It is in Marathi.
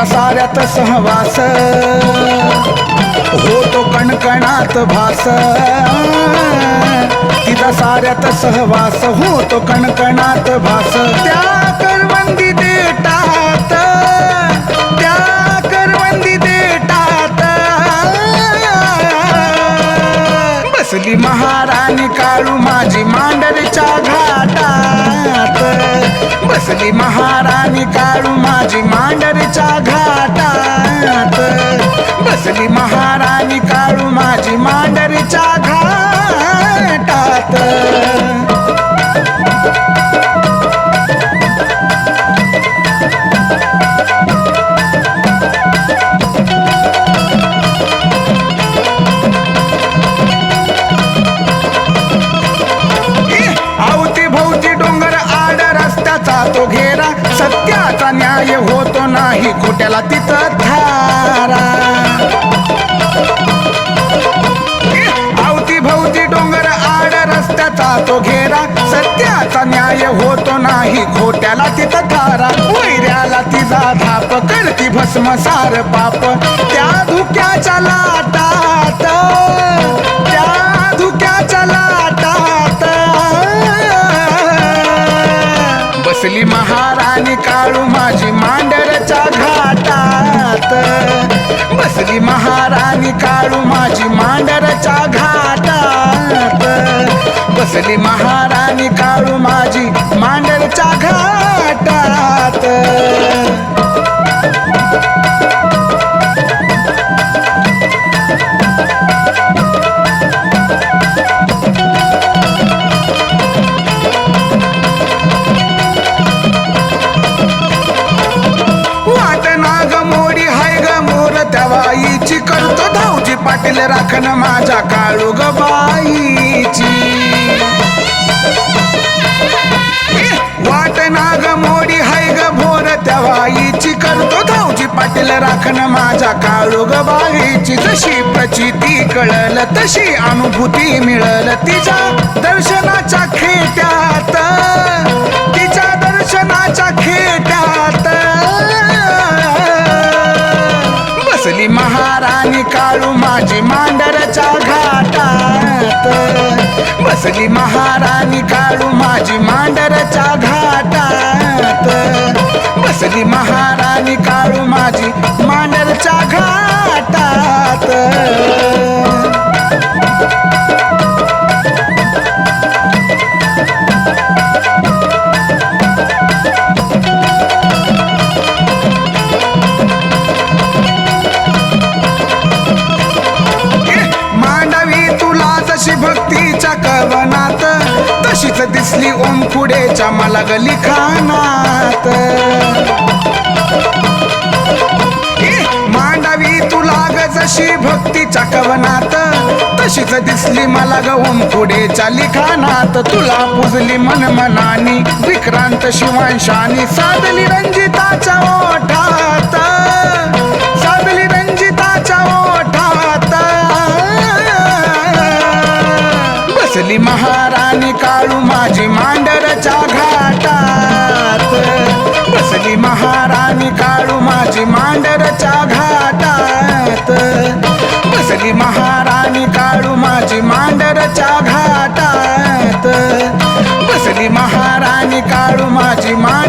तिचा साऱ्यात सहवास. होतो कणकणात भास. तिचा साऱ्यात सहवास होतो कणकणात भास. त्या करवंदी देटात मांडरच्या घाटात. आवती भोवती डोंगर आड रस्त्याचा तो घेरा. सत्याचा न्याय होतो नाही खोट्याला तिथं थारा नाही घोट्याला तिथं थारा वैऱ्याला तिचा धाप करती भस्मसार पाप. त्या धुक्याच्या लाटात त्या धुक्याच्या लाटात. बसली महाराणी काळू माझी मांडरच्या घाटात. बसली महाराणी काळू माझी मांडरच्या घाटात. बसली महाराणी काळू माझी मांड मांडरच्या घाटात. वाट नाग मोरी हाय ग मोर त्या बाईची करतो धावजी पाटील राखण माझ्या काळू ग बाईची. वाट नाग मोडी हाय ग भोर त्या करतो धावजी पाटील राखण माझ्या काळू ग बाईची जशी प्रचिती कळल तशी अनुभूती मिळल. तिच्या दर्शनाच्या खेट्यात तिच्या दर्शनाच्या खेट्यात. बसली महाराणी काळू माझी मांडरच्या घाटात. बसली महाराणी काळू माझी मांडरच्या घाटात. बसली महाराणी काळू माझी कवनात तशीच दिसली ओम पुढेच्या मला गली खानात मांडावी तुला ग जशी भक्तीच्या कवनात. तशीच दिसली मला ग ओम पुढेच्या लिखाणात तुला पुजली मन मनानी विक्रांत शिवांशानी साधली रंजिताच्या ओठात. माझी महाराणी काळू माझी मांडरच्या घाटात. बसली महाराणी काळू माझी मांडरच्या घाटात. बसली महाराणी काळू माझी मा